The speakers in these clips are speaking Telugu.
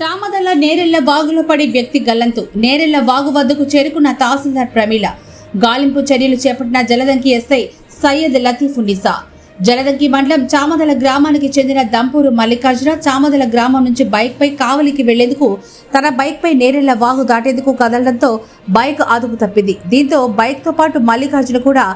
చామదల నేరెళ్ళ వాగులో పడి వ్యక్తి గల్లంతు. నేరెళ్ళ వాగు వద్దకు చేరుకున్న తహసీల్దార్ ప్రమీల. గాలింపు చర్యలు చేపట్టిన జలదంకి ఎస్ఐ సయ్యద్ లతీఫ్ నిసా జలదంకి మండలం చామదల గ్రామానికి చెందిన దంపూరు మల్లికార్జున చామదల గ్రామం నుంచి బైక్పై కావలికి వెళ్ళేందుకు తన బైక్పై నేరెళ్ళ వాగు దాటేందుకు కదలడంతో బైక్ అదుపు తప్పింది. దీంతో బైక్తో పాటు మల్లికార్జున కూడా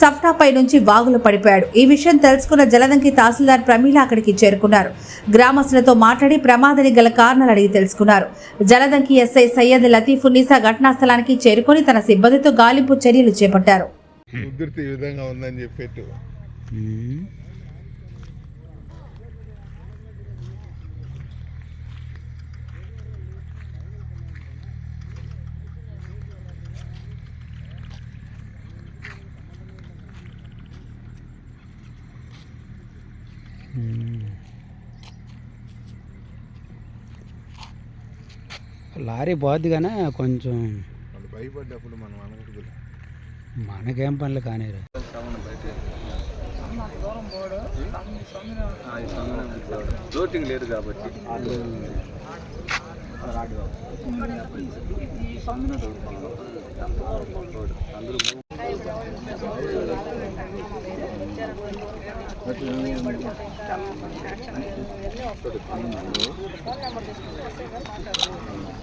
సఫ్టాపై నుంచి వాగులో పడిపోయాడు. ఈ విషయం తెలుసుకున్న జలదంకి తహసీల్దార్ ప్రమీల అక్కడికి చేరుకున్నారు. గ్రామస్తులతో మాట్లాడి ప్రమాదానికి గల కారణాలు అడిగి తెలుసుకున్నారు. జలదంకి ఎస్ఐ సయ్యద్ లతీఫ్ ఉన్నీసా ఘటనా స్థలానికి చేరుకొని తన సిబ్బందితో గాలింపు చర్యలు చేపట్టారు. ఉధృతి ఈ విధంగా ఉందని లారీ పోద్ది కానీ కొంచెం భయపడ్డప్పుడు మనం అనకూడదు మనకేం పనులు కానీరా. ఫ్లోటింగ్ లేదు కాబట్టి. ఫోన్ నెంబర్ తీసుకుంటే మాట్లాడదు